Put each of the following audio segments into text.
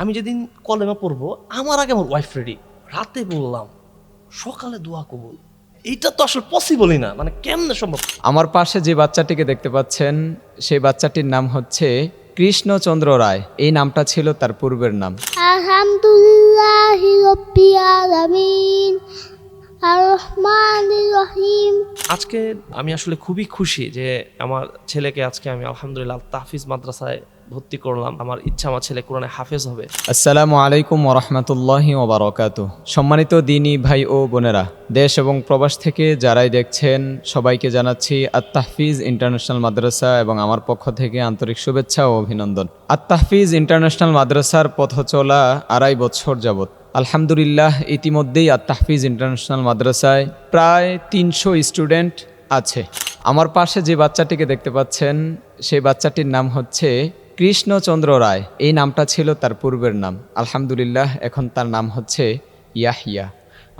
আমি যেদিন কলেমা পড়ব আমার আগে আমার ওয়াইফ রেডি রাতে বললাম সকালে দোয়া কবুল। এইটা তো আসলে পসিবলই না। মানে কেমনে সম্ভব? আমার পাশে যে বাচ্চাটিকে দেখতে পাচ্ছেন সেই বাচ্চাটির নাম হচ্ছে কৃষ্ণচন্দ্র রায়। এই নামটা ছিল তার পূর্বের নাম। আলহামদুলিল্লাহ রব্বিল আলামিন আর রহমান রহিম। আজকে আমি আসলে খুবই খুশি যে আমার ছেলেকে আজকে আমি আলহামদুলিল্লাহ তাহফিজ মাদ্রাসায় ভর্তি করলাম। আমার ইচ্ছা, আমার ছেলে কোরআনে হাফেজ হবে। আসসালামু আলাইকুম ওরহমতুল্লাহি ওবরাকাতু। সম্মানিত দিনী ভাই ও বোনেরা, দেশ এবং প্রবাস থেকে যারাই দেখছেন, সবাইকে জানাচ্ছি আত্তাহফিজ ইন্টারন্যাশনাল মাদ্রাসা এবং আমার পক্ষ থেকে আন্তরিক শুভেচ্ছা ও অভিনন্দন। আত্তাহফিজ ইন্টারন্যাশনাল মাদ্রাসার পথ চলা আড়াই বছর যাবত আলহামদুলিল্লাহ, ইতিমধ্যেই আত্তাহফিজ ইন্টারন্যাশনাল মাদ্রাসায় প্রায় তিনশো স্টুডেন্ট আছে। আমার পাশে যে বাচ্চাটিকে দেখতে পাচ্ছেন, সেই বাচ্চাটির নাম হচ্ছে কৃষ্ণচন্দ্র রায়, এই নামটা ছিল তার পূর্বের নাম। আলহামদুলিল্লাহ, এখন তার নাম হচ্ছে ইয়াহিয়া।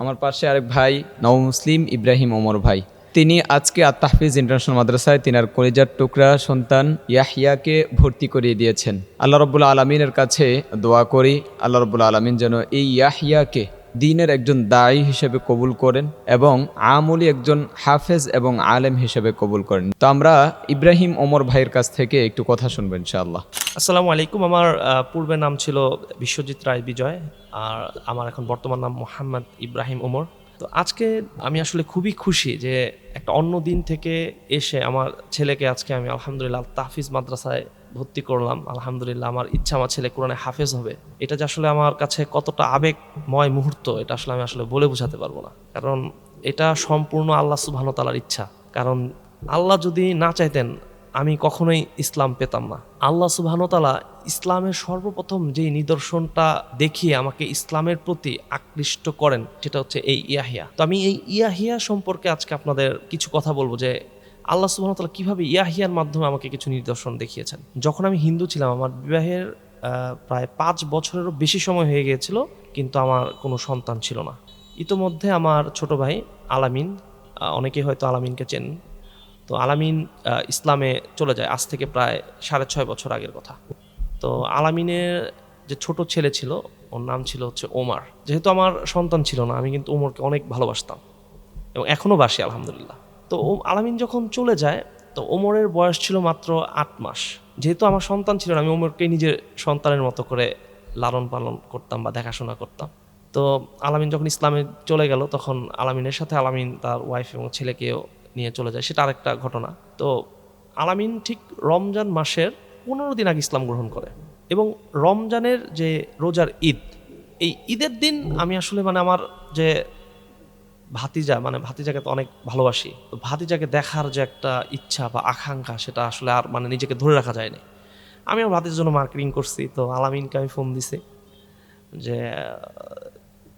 আমার পাশে আরেক ভাই নব মুসলিম ইব্রাহিম ওমর ভাই। তিনি আজকে আত্মাহফিজ ইন্টারন্যাশনাল মাদ্রাসায় তিনার কলিজার টুকরা সন্তান ইয়াহিয়াকে ভর্তি করিয়ে দিয়েছেন। আল্লাহ রব্বুল্লা আলমিনের কাছে দোয়া করি, আল্লাহ রব্বুল্লা আলমিন যেন এই ইয়াহিয়াকে দিনের একজন দায়ী হিসেবে কবুল করেন এবং আমলি একজন হাফেজ এবং আলেম হিসেবে কবুল করেন। তো আমরা ইব্রাহিম ওমর ভাইয়ের কাছ থেকে একটু কথা শুনব ইনশাআল্লাহ। আসসালামু আলাইকুম। আমার পূর্বে নাম ছিল বিশ্বজিৎ রায় বিজয়, আর আমার এখন বর্তমান নাম মোহাম্মদ ইব্রাহিম ওমর। তো আজকে আমি আসলে খুবই খুশি যে একটা অন্য দিন থেকে এসে আমার ছেলেকে আজকে আমি আলহামদুলিল্লাহ তাহফিজ মাদ্রাসায় ভর্তি করলাম, আলহামদুলিল্লাহ আমার ইচ্ছা আমার ছেলে কোরআনে হাফেজ হবে। এটা যে আসলে আমার কাছে কতটা আবেগময় মুহূর্ত, এটা আসলে আমি আসলে বলে বোঝাতে পারব না। কারণ এটা সম্পূর্ণ আল্লাহ সুবহান তালার ইচ্ছা। কারণ আল্লাহ যদি না চাইতেন, আমি কখনোই ইসলাম পেতাম না। আল্লাহ সুবাহতালা ইসলামের সর্বপ্রথম যে নিদর্শনটা দেখিয়ে আমাকে ইসলামের প্রতি আকৃষ্ট করেন, সেটা হচ্ছে এই ইয়াহিয়া। তো আমি এই ইয়াহিয়া সম্পর্কে আজকে আপনাদের কিছু কথা বলব যে আল্লাহ সুবাহতালা কীভাবে ইয়াহিয়ার মাধ্যমে আমাকে কিছু নিদর্শন দেখিয়েছেন? যখন আমি হিন্দু ছিলাম আমার বিবাহের প্রায় পাঁচ বছরেরও বেশি সময় হয়ে গিয়েছিল কিন্তু আমার কোনো সন্তান ছিল না। ইতোমধ্যে আমার ছোট ভাই আলামিন আহ, অনেকেই হয়তো আলামিনকে চেনেন। তো আলামিন ইসলামে চলে যায় আজ থেকে প্রায় সাড়ে ছয় বছর আগের কথা। তো আলামিনের যে ছোট ছেলে ছিল ওর নাম ছিল হচ্ছে ওমার। যেহেতু আমার সন্তান ছিল না আমি কিন্তু ওমরকে অনেক ভালোবাসতাম। এবং এখনও বাসি আলহামদুলিল্লাহ। তো আলামিন যখন চলে যায়, তো ওমরের বয়স ছিল মাত্র আট মাস। যেহেতু আমার সন্তান ছিল না, আমি ওমরকে নিজের সন্তানের মতো করে লালন পালন করতাম বা দেখাশোনা করতাম। তো আলামিন যখন ইসলামে চলে গেল, তখন আলামিনের সাথে আলামিন তার ওয়াইফ এবং ছেলেকেও নিয়ে চলে যায়। সেটা আরেকটা ঘটনা। তো আলামিন ঠিক রমজান মাসের পনেরো দিন আগে ইসলাম গ্রহণ করে এবং রমজানের যে রোজার ঈদ, এই ঈদের দিন আমি আসলে মানে আমার যে ভাতিজা মানে ভাতিজাকে তো অনেক ভালোবাসি। তো ভাতিজাকে দেখার যে একটা ইচ্ছা বা আকাঙ্ক্ষা, সেটা আসলে আর মানে নিজেকে ধরে রাখা যায়নি। আমি আমার ভাতিজার জন্য মার্কেটিং করছি, তো আলামিনকে আমি ফোন দিছি যে,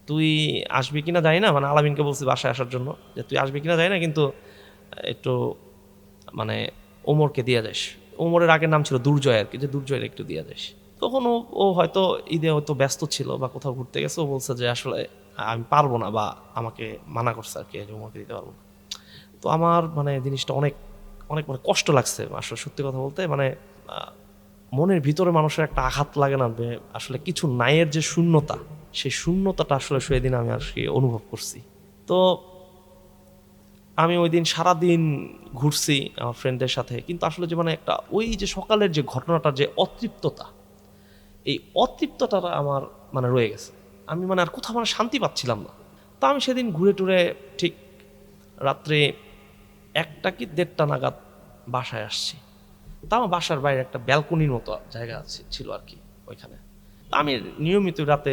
তুই আসবি কিনা? যাই না মানে আলামিনকে বলছি বাসায় আসার জন্য যে, তুই আসবি কিনা? যাই না, কিন্তু একটু মানে ওমরকে দিয়ে যাস। ওমরের আগের নাম ছিল দুর্জয় আর কি, যে দুর্জয়ের একটু দিয়ে যাস। তখন ও হয়তো ঈদে হয়তো ব্যস্ত ছিল বা কোথাও ঘুরতে গেছে, ও বলছে যে, আসলে আমি পারব না বা আমাকে মানা করছে আর কি যে ওমরকে দিতে পারব না। তো আমার মানে জিনিসটা অনেক অনেক মানে কষ্ট লাগছে আসলে সত্যি কথা বলতে। মানে মনের ভিতরে মানুষের একটা আঘাত লাগে না আসলে কিছু নায়ের যে শূন্যতা, সেই শূন্যতাটা আসলে সেদিন আমি আর কি অনুভব করছি। তো আমি ওই দিন সারাদিন ঘুরছি আমার ফ্রেন্ডদের সাথে। কিন্তু আসলে যে মানে একটা ওই যে সকালের যে ঘটনাটার যে অতৃপ্ততা, এই অতৃপ্তটা আমার মানে রয়ে গেছে। আমি মানে আর কোথাও মানে শান্তি পাচ্ছিলাম না। তো আমি সেদিন ঘুরে টুরে ঠিক রাত্রে একটা কি দেড়টা নাগাদ বাসায় আসছি। তা আমার বাসার বাইরে একটা ব্যালকনির মতো জায়গা আছে, ছিল আর কি ওইখানে। আমি নিয়মিত রাতে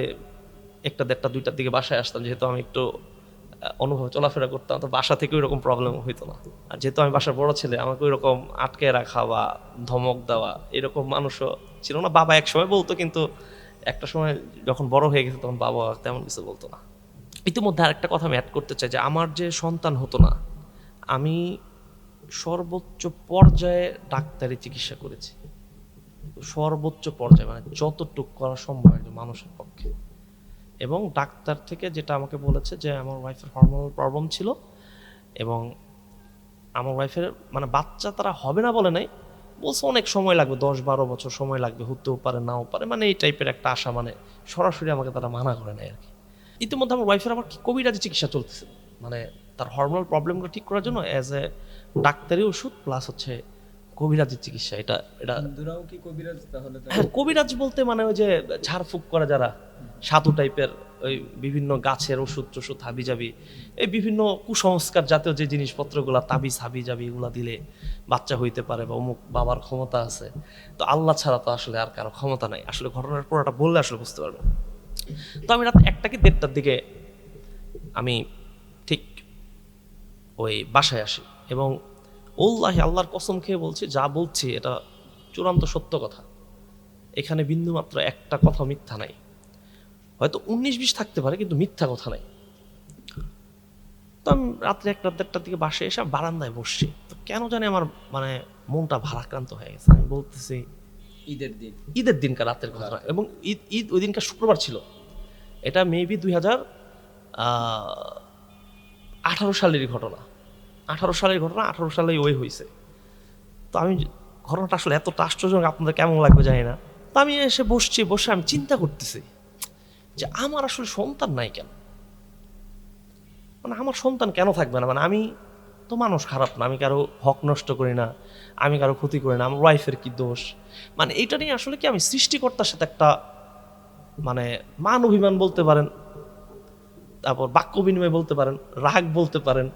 একটা দেড়টা, দুইটার দিকে বাসায় আসতাম, যেহেতু আমি একটু অনুভব, চলাফেরা করতাম, তো বাসা থেকে ওইরকম প্রবলেম হইতো না। আর যেহেতু আমি বাসার বড় ছেলে, আমাকে ওইরকম আটকে রাখা বা ধমক দেওয়া এরকম মানুষও ছিল না। বাবা এক সময় বলতো, কিন্তু একটা সময় যখন বড় হয়ে গেছে তখন বাবা তেমন কিছু বলতো না। ইতিমধ্যে আরেকটা কথা আমি অ্যাড করতে চাই যে, আমার যে সন্তান হতো না, আমি সর্বোচ্চ পর্যায়ে ডাক্তারি চিকিৎসা করেছি। সর্বোচ্চ পর্যায়ে মানে যতটুক করা সম্ভব একজন মানুষের পক্ষে। এবং ডাক্তার থেকে যেটা আমাকে বলেছে যে, আমার ওয়াইফের হরমোনাল প্রবলেম ছিল এবং আমার ওয়াইফের মানে বাচ্চা তারা হবে না বলে নাই বলছে অনেক সময় লাগবে দশ বারো বছর সময় লাগবে হতেও পারে নাও পারে মানে এই টাইপের একটা আশা মানে সরাসরি আমাকে তারা মানা করে নেয় আর কি। ইতিমধ্যে আমার ওয়াইফের আমার কি কবিরাজি চিকিৎসা চলতেছে মানে তার হরমোনাল প্রবলেমগুলো ঠিক করার জন্য অ্যাজ এ ডাক্তারি ওষুধ প্লাস হচ্ছে কবিরাজির চিকিৎসা এটা এটা কি কবিরাজ তাহলে হ্যাঁ কবিরাজ বলতে মানে ওই যে ঝাড়ফুঁক করে যারা সাধু টাইপের ওই বিভিন্ন গাছের ওষুধ টষুধ হাবি যাবি এই বিভিন্ন কুসংস্কার জাতীয় যে জিনিসপত্রগুলো তাবিজ, হাবি যাবি এগুলা দিলে বাচ্চা হইতে পারে বা অমুক বাবার ক্ষমতা আছে, তো আল্লাহ ছাড়া তো আসলে আর কারও ক্ষমতা নাই। আসলে ঘটনার পুরোটা বললে আসলে বুঝতে পারবে তো আমি রাত একটা কি দেড়টার দিকে আমি ঠিক ওই বাসায় আসি এবং ওল্লাহি আল্লাহর কসম খেয়ে বলছি, যা বলছি এটা চূড়ান্ত সত্য কথা। এখানে বিন্দুমাত্র একটা কথা মিথ্যা নাই। হয়তো উনিশ বিশ থাকতে পারে কিন্তু মিথ্যা কথা নাই। তো আমি রাত্রে একটা দেড়টার দিকে বাসে এসে বারান্দায় বসছি। তো কেন জানি আমার মানে মনটা ভারাক্রান্ত হয়ে গেছে। আমি বলতেছি ঈদের দিন। ঈদের দিনকার রাতের ঘটনা। এবং ঈদ ঈদ ওই দিনকার শুক্রবার ছিল। এটা মেবি দুই হাজার আঠারো সালেরই ঘটনা। আঠারো সালের ঘটনা আঠারো সালেই ওই হয়েছে তো আমি ঘটনাটা আসলে এতটা আশ্চর্যজনক আপনাদের কেমন লাগবে জানি না। তো আমি এসে বসছি বসে আমি চিন্তা করতেছি। যে আমার আসলে সন্তান নাই কেন? মানে আমার সন্তান কেন থাকবে না? মানে আমি তো মানুষ খারাপ না, আমি কারও হক নষ্ট করি না, আমি কারও ক্ষতি করি না, আমার ওয়াইফের কি দোষ? মানে এইটা নিয়ে আসলে কি আমি সৃষ্টিকর্তার সাথে একটা মানে মান অভিমান বলতে পারেন, তারপর বাক্য বিনিময় বলতে পারেন, রাগ বলতে পারেন,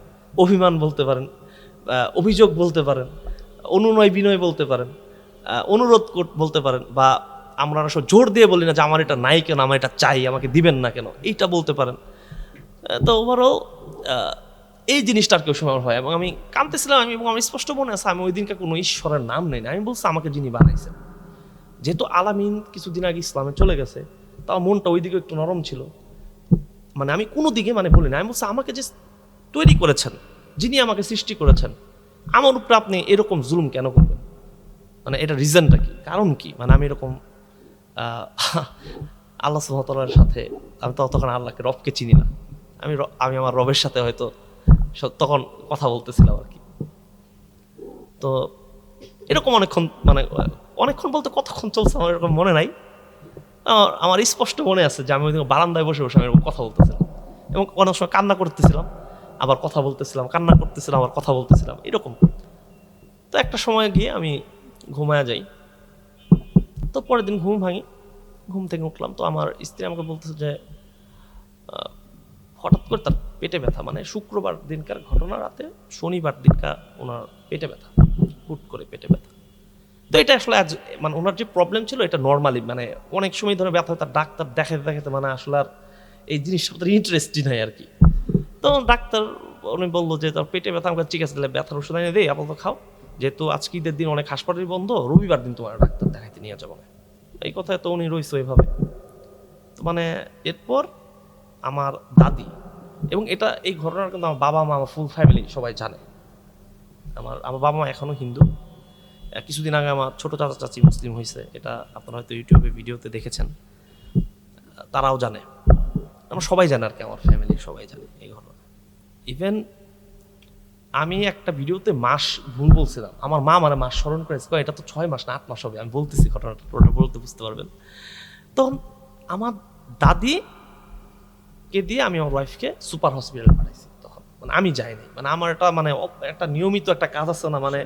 অভিমান বলতে পারেন অভিযোগ বলতে পারেন, অনুনয় বিনয় বলতে পারেন অনুরোধ বলতে পারেন বা আমরা আসলে জোর দিয়ে বলি না যে আমার এটা নাই কেন, আমার এটা চাই, আমাকে দিবেন না কেন? এইটা বলতে পারেন। তো ওভারঅল এই জিনিসটা আর কেউ সময় হয়। এবং আমি কাঁদতেছিলাম, আমি এবং আমি স্পষ্ট মনে আছে, আমি ওই দিনকে কোনো ঈশ্বরের নাম নেই না আমি বলছি, আমাকে যিনি বানাইছেন। যেহেতু আলামিন কিছুদিন আগে ইসলামে চলে গেছে তাও মনটা ওই দিকে একটু নরম ছিল। মানে আমি কোনো দিকে মানে বলি না। আমি বলছি, আমাকে যে তৈরি করেছেন, যিনি আমাকে সৃষ্টি করেছেন, আমার উপরে আপনি এরকম জুলুম কেন করবেন? মানে এটা রিজনটা কি? কারণ কি? মানে আমি এরকম আল্লাহ সুমতলার সাথে আমি তখন আল্লাহকে, রবকে চিনি না। আমি আমি আমার রবের সাথে হয়তো তখন কথা বলতেছিলাম আর কি। তো এরকম অনেকক্ষণ মানে অনেকক্ষণ বলতে কতক্ষণ চলছে আমার এরকম মনে নাই। আমার স্পষ্ট মনে আছে যে আমি ওই বারান্দায় বসে বসে আমি এরকম কথা বলতেছিলাম। এবং অনেক সময় কান্না করতেছিলাম, আবার কথা বলতেছিলাম, কান্না করতেছিলাম, আবার কথা বলতেছিলাম, এরকম। তো একটা সময় গিয়ে আমি ঘুমায়া যাই। তো পরের দিন ঘুম ভাঙি, ঘুম থেকে উঠলাম। তো আমার স্ত্রী আমাকে বলতেছে যে হঠাৎ করে তার পেটে ব্যথা মানে শুক্রবার দিনকার ঘটনা রাতে শনিবার দিনকার ওনার পেটে ব্যথা, হুট করে পেটে ব্যথা। তো এটা আসলে আজ মানে ওনার যে প্রবলেম ছিল এটা নর্মালি মানে অনেক সময় ধরে ব্যথা তার ডাক্তার দেখাতে দেখাতে মানে আসলে আর এই জিনিসটা তার ইন্টারেস্টই নাই আর কি। তো ডাক্তার, উনি বলল যে, তার পেটে ব্যথা আমাকে ঠিক আছে ব্যথার ওষুধ এনে দেই আপাতত খাও। যেহেতু আজকে ঈদের দিন অনেক হাসপাতাল বন্ধ, রবিবার দিন তোমার ডাক্তার দেখাইতে নিয়ে যাব। এই কথায় তো উনি রয়েছে ওইভাবে তো মানে এরপর আমার দাদি, এবং এটা, এই ঘটনার কিন্তু আমার বাবা, মা, আমার ফুল ফ্যামিলি সবাই জানে। আমার আমার বাবা মা এখনও হিন্দু। কিছুদিন আগে আমার ছোটো চাচা চাচি মুসলিম হয়েছে এটা আপনারা হয়তো ইউটিউবে ভিডিওতে দেখেছেন। তারাও জানে। আমরা সবাই জানে আর কি, আমার ফ্যামিলি সবাই জানে এই ঘটনা। ইভেন আমি একটা ভিডিওতে মাস ভুল বলছিলাম। আমার মা মানে মাস স্মরণ করেছে এটা তো ছয় মাস না আট মাস হবে আমি বলতেছি ঘটনাটা পুরোটা বলতে বুঝতে পারবেন। তখন আমার দাদি কে দিয়ে আমি আমার ওয়াইফকে সুপার হসপিটালে পাঠাইছি তখন। মানে আমি যাইনি মানে আমার এটা মানে একটা নিয়মিত একটা কাজ আছে না মানে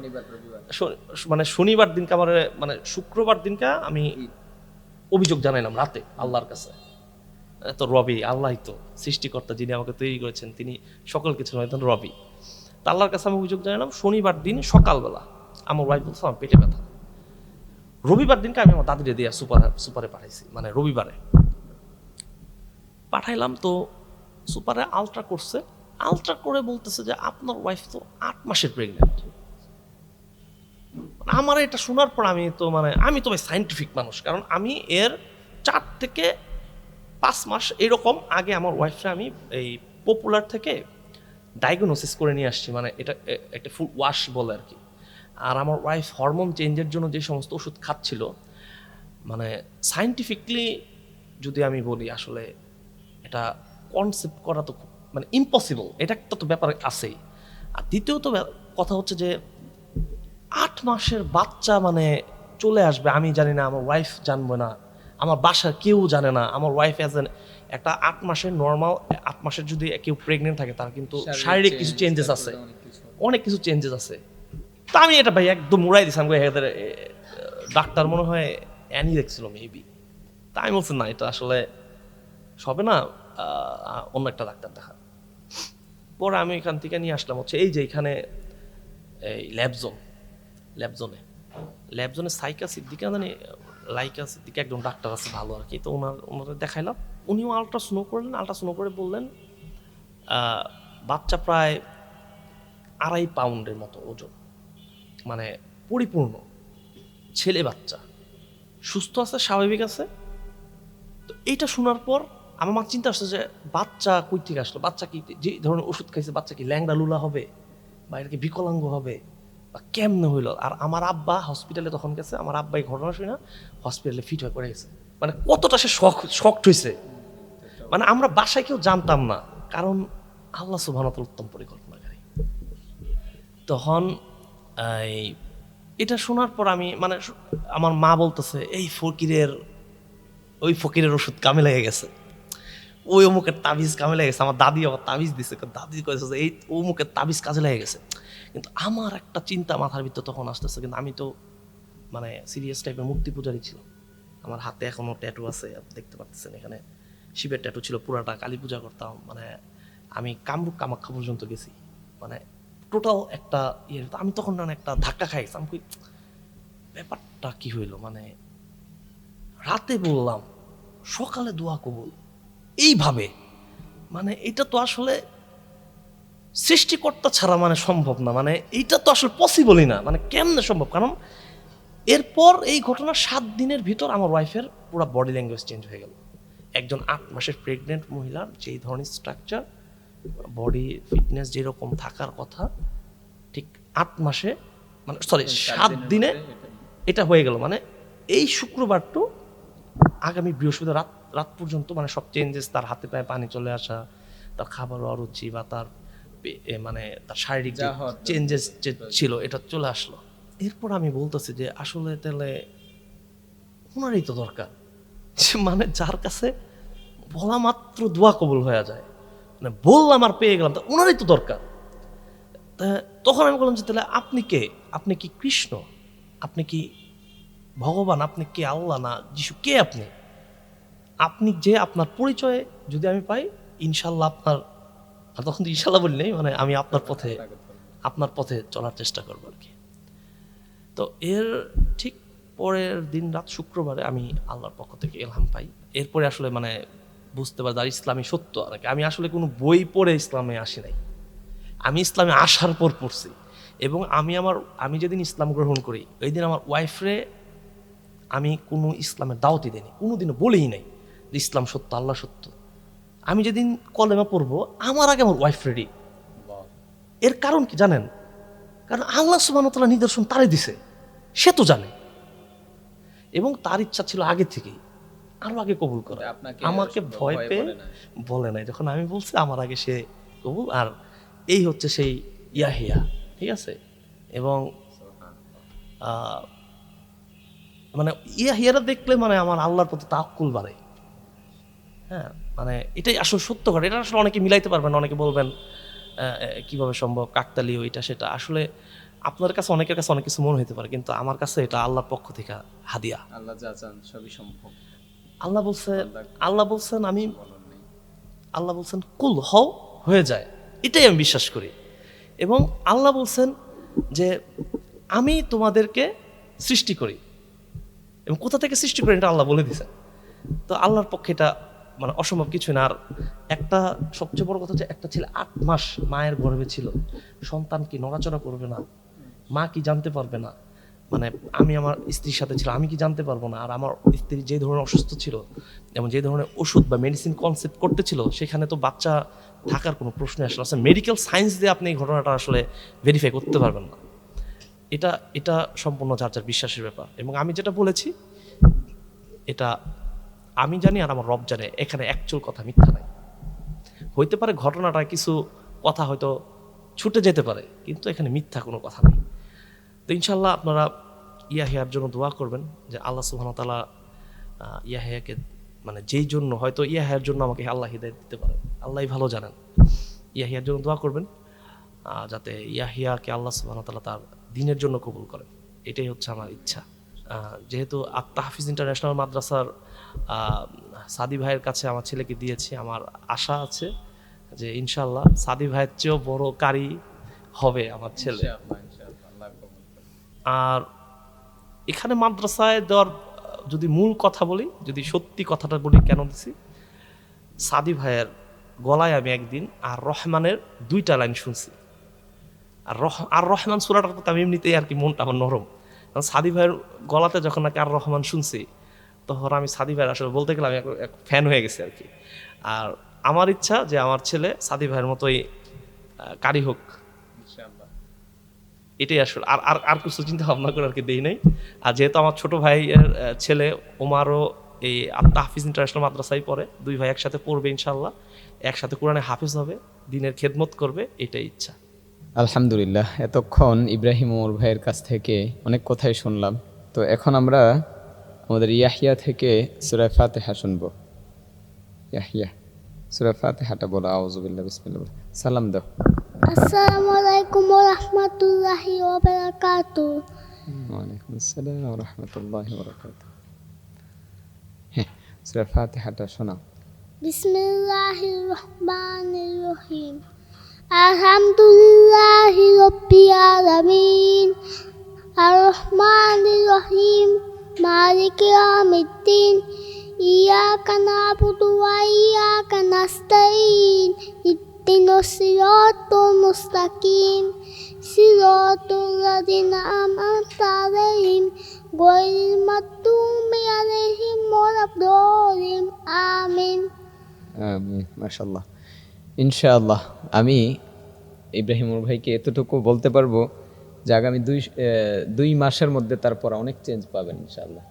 মানে শনিবার দিনকে আমার মানে শুক্রবার দিনকে আমি অভিযোগ জানাইলাম রাতে আল্লাহর কাছে। তো রবি আল্লাহই তো সৃষ্টিকর্তা যিনি আমাকে তৈরি করেছেন তিনি সকল কিছু নয় রবি। তা আল্লাহর কাছে আমি অভিযোগ জানালাম, শনিবার দিন সকালবেলা আমার ওয়াইফ বলছে, আমার পেটে ব্যথা। রবিবার দিনকে আমি আমার দাদিরে দিয়ে সুপার, সুপারে পাঠাইছি মানে রবিবারে। পাঠাইলাম তো সুপারে আলট্রা করছে আলট্রা করে বলতেছে যে, আপনার ওয়াইফ তো আট মাসের প্রেগনেন্ট আমার এটা শোনার পর আমি তো মানে আমি তো সাইন্টিফিক মানুষ, কারণ আমি এর চার থেকে পাঁচ মাস এরকম আগে আমার ওয়াইফরা আমি এই পপুলার থেকে ডায়াগনোসিস করে নিয়ে আসছি মানে এটা একটা ফুড ওয়াশ বলে আর কি। আর আমার ওয়াইফ হরমোন চেঞ্জের জন্য যে সমস্ত ওষুধ খাচ্ছিল মানে সাইন্টিফিকলি যদি আমি বলি আসলে এটা কনসেপ্ট করা তো খুব মানে ইম্পসিবল এটা একটা তো ব্যাপার আছেই। আর দ্বিতীয়ত কথা হচ্ছে যে আট মাসের বাচ্চা মানে চলে আসবে, আমি জানি না, আমার ওয়াইফ জানবে না। আমার বাসার কেউ জানে না আমার ওয়াইফ অ্যাজ এন একটা আট মাসের নর্মাল আট মাসের যদি কেউ প্রেগনেন্ট থাকে তার কিন্তু শারীরিক কিছু চেঞ্জেস আছে। অনেক কিছু। চেঞ্জেস আছে। তা আমি এটা ভাই একদম দিছিলাম গো, এদের ডাক্তার মনে হয় অ্যানি দেখছিল মেবি তা আমি বলছি না এটা আসলে সবে না অন্য একটা ডাক্তার দেখা পরে আমি এখান থেকে নিয়ে আসলাম হচ্ছে এই যে এখানে এই ল্যাবজোন ল্যাবজোনে। ল্যাবজোনে সাইকা সিদ্দিকা জানি লাইকা সিদ্দিকা একজন ডাক্তার আছে, ভালো আর কি। তো ওনার ওনারা দেখাইলাম। উনিও আলট্রাসোনো করলেন আলট্রাসোনো করে বললেন বাচ্চা প্রায় আড়াই পাউন্ডের মতো ওজন। মানে পরিপূর্ণ। ছেলে বাচ্চা। সুস্থ আছে, স্বাভাবিক আছে। তো এইটা শোনার পর আমার মা চিন্তা আসছে যে, বাচ্চা কই থেকে আসলো? বাচ্চা কি, যে ধরনের ওষুধ খাইছে, বাচ্চা কি ল্যাংড়া লুলা হবে? বা এটা কি বিকলাঙ্গ হবে? কেমনে হইল? আর আমার আব্বা হসপিটালে তখন গেছে, আমার আব্বা এই ঘটনা শুনে হসপিটালে ফিট হয়ে পড়ে গেছে। মানে কতটা সে শখ শক্ট হয়েছে মানে আমরা বাসায় কেউ জানতাম না, কারণ আল্লাহ সুবাহত উত্তম পরিকল্পনাকারী। তখন, এই, এটা শোনার পর আমি মানে আমার মা বলতেছে, এই ফকিরের, ওই ফকিরের ওষুধ কামে লেগে গেছে। ওই অমুকের তাবিজ কামে লেগে গেছে। আমার দাদি আবার তাবিজ দিছে। দাদি কয়েছে যে, এই অমুকের তাবিজ কাজে লেগে গেছে। কিন্তু আমার একটা চিন্তা মাথার ভিতর তখন আসতেছে, কিন্তু আমি তো মানে সিরিয়াস টাইপের মূর্তি পূজারই ছিল আমার হাতে এখনও ট্যাটু আছে দেখতে পাচ্ছেন এখানে। শিবের ট্যাটু ছিল, পুরাটা কালী পূজা করতাম। মানে আমি কামরূপ কামাখ্যা পর্যন্ত গেছি। মানে টোটাল একটা ইয়ে আমি তখন না একটা ধাক্কা খাই। আমি ব্যাপারটা কি হইল? মানে রাতে বললাম, সকালে দোয়া কবুল। এইভাবে। মানে এটা তো আসলে সৃষ্টিকর্তা ছাড়া মানে সম্ভব না মানে এইটা তো আসলে পসিবলই না মানে কেমনে সম্ভব? কারণ এরপর এই ঘটনা সাত দিনের ভিতর আমার ওয়াইফের পুরো বডি ল্যাঙ্গুয়েজ চেঞ্জ হয়ে গেল। একজন আট মাসের প্রেগনেন্ট মহিলার যেই ধরনের স্ট্রাকচার বডি ফিটনেস যেরকম থাকার কথা ঠিক আট মাসে মানে সরি সাত দিনে এটা হয়ে গেল। মানে এই শুক্রবার টু আগামী বৃহস্পতিবার রাত রাত পর্যন্ত মানে সব চেঞ্জেস তার হাতে পায়ে পানি চলে আসা তার খাবার অরুচি বা তার মানে তার শারীরিক যা চেঞ্জেস যে ছিল এটা চলে আসলো। এরপর আমি বলতেছি যে আসলে তাহলে ওনারই তো দরকার। মানে যার কাছে বলা মাত্র দোয়া কবুল হয়ে যায়। মানে বললাম আর পেয়ে গেলাম তা ওনারই তো দরকার। তখন আমি বললাম যে তাহলে আপনি কে? আপনি কি কৃষ্ণ? আপনি কি ভগবান? আপনি কে আল্লাহ না যিশু? কে আপনি? আপনি যে আপনার পরিচয়ে যদি আমি পাই ইনশাল্লাহ আপনার আর তখন তো ইনশাল্লাহ বলি নাই মানে আমি আপনার পথে আপনার পথে চলার চেষ্টা করব আর কি। তো এর ঠিক পরের দিন রাত শুক্রবারে আমি আল্লাহর পক্ষ থেকে এলহাম পাই। এরপরে আসলে মানে বুঝতে পারি ইসলামী সত্য আর কি। আমি আসলে কোনো বই পড়ে ইসলামে আসি নাই। আমি ইসলামে আসার পর পড়ছি এবং আমি আমার, আমি যেদিন ইসলাম গ্রহণ করি ওই দিন আমার ওয়াইফরে আমি কোনো ইসলামের দাওয়াতই দিইনি। কোনো দিনও বলেই নাই যে ইসলাম সত্য, আল্লাহ সত্য। আমি যেদিন কলেমা পড়ব আমার আগে আমার ওয়াইফ রেডি এর কারণ কি জানেন? কারণ আল্লাহ সুবাহতাল্লাহ নিদর্শন তারে দিছে। সে তো জানে। এবং তার ইচ্ছা ছিল আগে থেকেই আরও আগে কবুল করে। আমাকে ভয় পেয়ে বলে নাই। যখন আমি বলছি আমার আগে সে কবুল। আর এই হচ্ছে সেই ইয়াহিয়া ঠিক আছে? এবং মানে ইয়াহিয়ারা দেখলে মানে আমার আল্লাহর প্রতি তাকুল বাড়ে। হ্যাঁ? মানে এটাই আসলে সত্য ঘটনা। এটা আসলে অনেকে মিলাইতে পারবেন অনেকে বলবেন কীভাবে সম্ভব? কাকতালীয় এটা সেটা। আসলে আপনার কাছে অনেকের কাছে অনেক কিছু মনে হতে পারে কিন্তু আমার কাছে এটা আল্লাহর পক্ষ থেকে হাদিয়া। আল্লাহ যা চান সবই সম্ভব। আল্লাহ বলছে আল্লাহ- বলছেন আমি। আল্লাহ বলছেন কুল হও হয়ে যায়। এটাই আমি বিশ্বাস করি। এবং আল্লাহ বলছেন যে আমি তোমাদেরকে সৃষ্টি করি। এবং কোথা থেকে সৃষ্টি করি এটা আল্লাহ বলে দিয়েছেন। তো আল্লাহর পক্ষে এটা মানে অসম্ভব কিছু না। আর একটা সবচেয়ে বড় কথা যে একটা ছেলে আট মাস মায়ের গর্ভে ছিল। সন্তান কি নড়াচড়া করবে না? মা কি জানতে পারবে না? মানে আমি আমার স্ত্রীর সাথে ছিলাম, আমি কি জানতে পারব না? আর আমার স্ত্রী যে ধরনের অসুস্থ ছিল, এবং যে ধরনের ওষুধ বা মেডিসিন কনসেপ্ট করতেছিল, সেখানে তো বাচ্চা থাকার কোনো প্রশ্ন আসলে আসলে মেডিকেল সায়েন্স দিয়ে আপনি এই ঘটনাটা আসলে ভেরিফাই করতে পারবেন না। এটা এটা সম্পূর্ণ যার যার বিশ্বাসের ব্যাপার। এবং আমি যেটা বলেছি, এটা আমি জানি আর আমার রব জানে, এখানে অ্যাকচুয়াল কথা মিথ্যা নাই। হইতে পারে ঘটনাটা কিছু কথা হয়তো ছুটে যেতে পারে, কিন্তু এখানে মিথ্যা কোনো কথা নেই। তো ইনশাল্লাহ আপনারা ইয়াহিয়ার জন্য দোয়া করবেন যে আল্লাহ সুহানতালা ইয়াহিয়াকে মানে যেই জন্য, হয়তো ইয়াহিয়ার জন্য আমাকে আল্লাহ হিদায়ত দিতে পারেন। আল্লাহই ভালো জানেন। ইয়াহিয়ার জন্য দোয়া করবেন যাতে ইয়াহিয়াকে আল্লাহ সুহানতালা তার দিনের জন্য কবুল করেন। এটাই হচ্ছে আমার ইচ্ছা। যেহেতু আত্মা হাফিজ ইন্টারন্যাশনাল মাদ্রাসার সাদি ভাইয়ের কাছে আমার ছেলেকে দিয়েছি। আমার আশা আছে যে ইনশাল্লাহ সাদি ভাইয়ের চেয়েও বড় কারি হবে আমার ছেলে। আর এখানে মাদ্রাসায় দেওয়ার যদি মূল কথা বলি যদি সত্যি কথাটা বলি কেন দিছি? সাদি ভাইয়ের গলায় আমি একদিন আর রহমানের দুইটা লাইন শুনছি। আর রহ আর রহমান সুরাটার প্রতি আমি এমনিতেই আর কি মনটা আমার নরম। কারণ সাদি ভাইয়ের গলাতে যখন নাকি আর রহমান শুনছি তখন আমি সাদি ভাইয়ের আসলে বলতে গেলে আমি এক ফ্যান হয়ে গেছি আর কি আর আমার ইচ্ছা যে আমার ছেলে সাদি ভাইয়ের মতোই কারি হোক। এটাই আসলে। আর আর আর কিছু চিন্তা ভাবনা করে আর কি দেই নাই। আর যেহেতু আমার ছোট ভাইয়ের ছেলে ওমারও এই আত্মা হাফিজ ইন্টারন্যাশনাল মাদ্রাসায় পড়ে দুই ভাই একসাথে পড়বে ইনশাল্লাহ একসাথে কোরআনে হাফিজ হবে দিনের খেদমত করবে এটাই ইচ্ছা। আলহামদুলিল্লাহ এতক্ষণ ইব্রাহিম ওমর ভাইয়ের কাছ থেকে অনেক কথাই শুনলাম। তো এখন আমরা আমাদের ইয়াহিয়া থেকে সুরায় ফাতেহা শুনব। ইয়াহিয়া সুরায় ফাতেহাটা বলো আউজুবিল্লাহ বিসমিল্লাহ সালাম দাও। আসসালামু আলাইকুম ওয়া রাহমাতুল্লাহি রহমতুল্লাহি ওবারাকাতু। ওয়ালাইকুম আসসালাম রহমতুল্লাহ বরকাত হ্যাঁ সুরায় ফাতেহাটা শোনাও। বিসমিল্লাহির রহমানির রহিম আলহামদুলিল্লাহি রাব্বিল আলামিন। আর রহমানির রহিম মালিক ইয়াউমিদ্দিন ইয়াকা নাবুদু ওয়া ইয়াকা নাস্তাইন ইহদিনাস সিরাতাল মুস্তাকিম সিরাতাল লাযিনা আন'আমতা আলাইহিম গায়রিল মাগদুবি আলাইহিম ওয়ালাদ-দাল্লিন আমিন মাশাল্লাহ ইনশাআল্লাহ আমি ইব্রাহিম ওমর ভাইকে এতটুকু বলতে পারব যে আগামী দুই দুই মাসের মধ্যে তারপর অনেক চেঞ্জ পাবেন ইনশাআল্লাহ।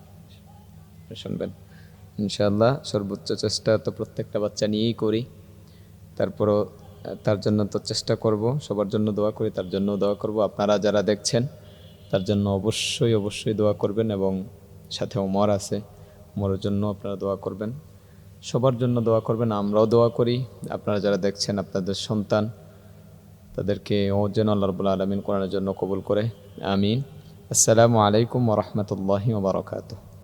শুনবেন। ইনশাআল্লাহ সর্বোচ্চ চেষ্টা তো প্রত্যেকটা বাচ্চা নিয়েই করি। তারপরও তার জন্য তো চেষ্টা করব, সবার জন্য দোয়া করি, তার জন্য দোয়া করব। আপনারা যারা দেখছেন, তার জন্য অবশ্যই অবশ্যই দোয়া করবেন এবং সাথে ওমর আছে, ওমরের জন্য আপনারা দোয়া করবেন। সবার জন্য দোয়া করবেন, আমরাও দোয়া করি। আপনারা যারা দেখছেন, আপনাদের সন্তান তাদেরকে ও যেন আল্লাহ রবুল্লা আলমিন করার জন্য কবুল করে। আমিন। আসসালামু আলাইকুম ওরহমতুল্লাহি ওবরাকাতুহ